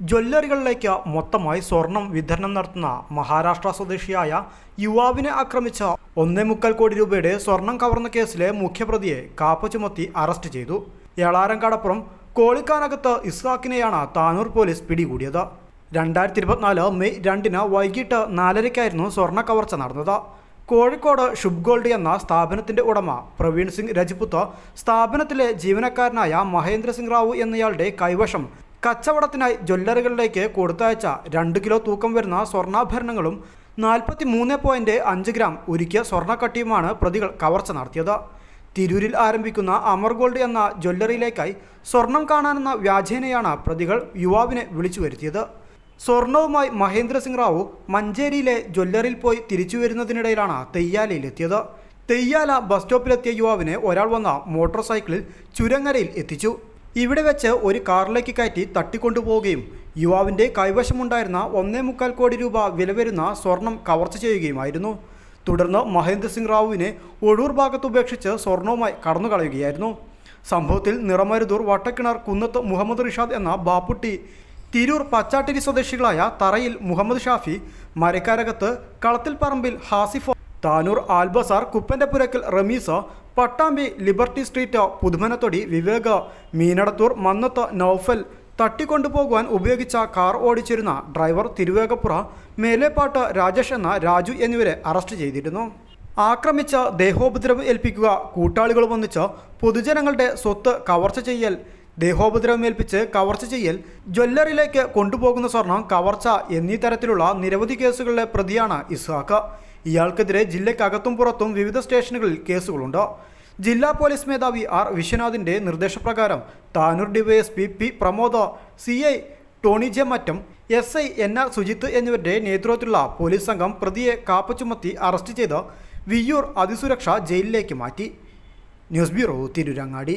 ജ്വല്ലറികളിലേക്ക് മൊത്തമായി സ്വർണം വിതരണം നടത്തുന്ന മഹാരാഷ്ട്ര സ്വദേശിയായ യുവാവിനെ ആക്രമിച്ച ഒന്നേ മുക്കാൽ കോടി രൂപയുടെ സ്വർണം കവർന്ന കേസിലെ മുഖ്യപ്രതിയെ കാപ്പ ചുമത്തി അറസ്റ്റ് ചെയ്തു. എളാരം കടപ്പുറം കോളിക്കാനകത്ത് ഇസ്ഹാക്കിനെയാണ് താനൂർ പോലീസ് പിടികൂടിയത്. രണ്ടായിരത്തി ഇരുപത്തിനാല് മെയ് രണ്ടിന് വൈകിട്ട് നാലരയ്ക്കായിരുന്നു സ്വർണ കവർച്ച നടന്നത്. കോഴിക്കോട് ഷുബ് ഗോൾഡ് എന്ന സ്ഥാപനത്തിന്റെ ഉടമ പ്രവീൺ സിംഗ് രജ്പുത്ത് സ്ഥാപനത്തിലെ ജീവനക്കാരനായ മഹേന്ദ്ര സിംഗ് റാവു എന്നയാളുടെ കൈവശം കച്ചവടത്തിനായി ജ്വല്ലറികളിലേക്ക് കൊടുത്തയച്ച രണ്ട് കിലോ തൂക്കം വരുന്ന സ്വർണാഭരണങ്ങളും നാൽപ്പത്തി മൂന്ന് പോയിന്റ് അഞ്ച് ഗ്രാം ഒരുക്കിയ സ്വർണക്കട്ടിയുമാണ് പ്രതികൾ കവർച്ച നടത്തിയത്. തിരൂരിൽ ആരംഭിക്കുന്ന അമർ ഗോൾഡ് എന്ന ജ്വല്ലറിയിലേക്കായി സ്വർണം കാണാനെന്ന വ്യാജേനയാണ് പ്രതികൾ യുവാവിനെ വിളിച്ചു വരുത്തിയത്. സ്വർണവുമായി മഹേന്ദ്ര സിംഗ് റാവു മഞ്ചേരിയിലെ ജ്വല്ലറിയിൽ പോയി തിരിച്ചു വരുന്നതിനിടയിലാണ് തെയ്യാലയിലെത്തിയത് തെയ്യാല ബസ് സ്റ്റോപ്പിലെത്തിയ യുവാവിനെ ഒരാൾ വന്ന മോട്ടോർ സൈക്കിളിൽ ചുരങ്ങരയിൽ എത്തിച്ചു. ഇവിടെ വെച്ച് ഒരു കാറിലേക്ക് കയറ്റി തട്ടിക്കൊണ്ടുപോവുകയും യുവാവിന്റെ കൈവശമുണ്ടായിരുന്ന ഒന്നേ മുക്കാൽ കോടി രൂപ വില വരുന്ന സ്വർണം കവർച്ച ചെയ്യുകയുമായിരുന്നു. തുടർന്ന് മഹേന്ദ്ര സിംഗ് റാവുവിനെ ഒഴൂർ ഭാഗത്ത് ഉപേക്ഷിച്ച് സ്വർണവുമായി കടന്നു കളയുകയായിരുന്നു സംഭവത്തിൽ നിറമരുതൂർ വട്ടക്കിണർ കുന്നത്ത് മുഹമ്മദ് റിഷാദ് എന്ന ബാപ്പുട്ടി തിരൂർ പച്ചാട്ടിരി സ്വദേശികളായ തറയിൽ മുഹമ്മദ് ഷാഫി മരക്കാരകത്ത് കളത്തിൽ പറമ്പിൽ ഹാസിഫോ താനൂർ ആൽബസാർ കുപ്പന്റെ പുരക്കൽ റമീസ പട്ടാമ്പി ലിബർട്ടി സ്ട്രീറ്റ് പുതുമനത്തൊടി വിവേക മീനടത്തൂർ മന്നത്ത് നൌഫൽ തട്ടിക്കൊണ്ടുപോകുവാൻ ഉപയോഗിച്ച കാർ ഓടിച്ചിരുന്ന ഡ്രൈവർ തിരുവേഗപ്പുറ മേലേപ്പാട്ട് രാജേഷ് എന്ന രാജു എന്നിവരെ അറസ്റ്റ് ചെയ്തിരുന്നു. ആക്രമിച്ച ദേഹോപദ്രവം ഏൽപ്പിക്കുക കൂട്ടാളികൾ പൊതുജനങ്ങളുടെ സ്വത്ത് കവർച്ച ചെയ്യൽ ദേഹോപദ്രവം ഏൽപ്പിച്ച് കവർച്ച ചെയ്യൽ ജ്വല്ലറിയിലേക്ക് കൊണ്ടുപോകുന്ന സ്വർണം കവർച്ച എന്നീ തരത്തിലുള്ള നിരവധി കേസുകളിലെ പ്രതിയാണ് ഇസ്ഹാക്ക്. ഇയാൾക്കെതിരെ ജില്ലയ്ക്കകത്തും പുറത്തും വിവിധ സ്റ്റേഷനുകളിൽ കേസുകളുണ്ട്. ജില്ലാ പോലീസ് മേധാവി ആർ വിശ്വനാഥിന്റെ നിർദ്ദേശപ്രകാരം Tanur DYSP P Pramod C I Tony J Mattam S I N R Sujith എന്നിവരുടെ നേതൃത്വത്തിലുള്ള പോലീസ് സംഘം പ്രതിയെ കാപ്പ ചുമത്തി അറസ്റ്റ് ചെയ്ത് വിയ്യൂർ അതിസുരക്ഷ ജയിലിലേക്ക് മാറ്റി. News bureau Tirurangadi.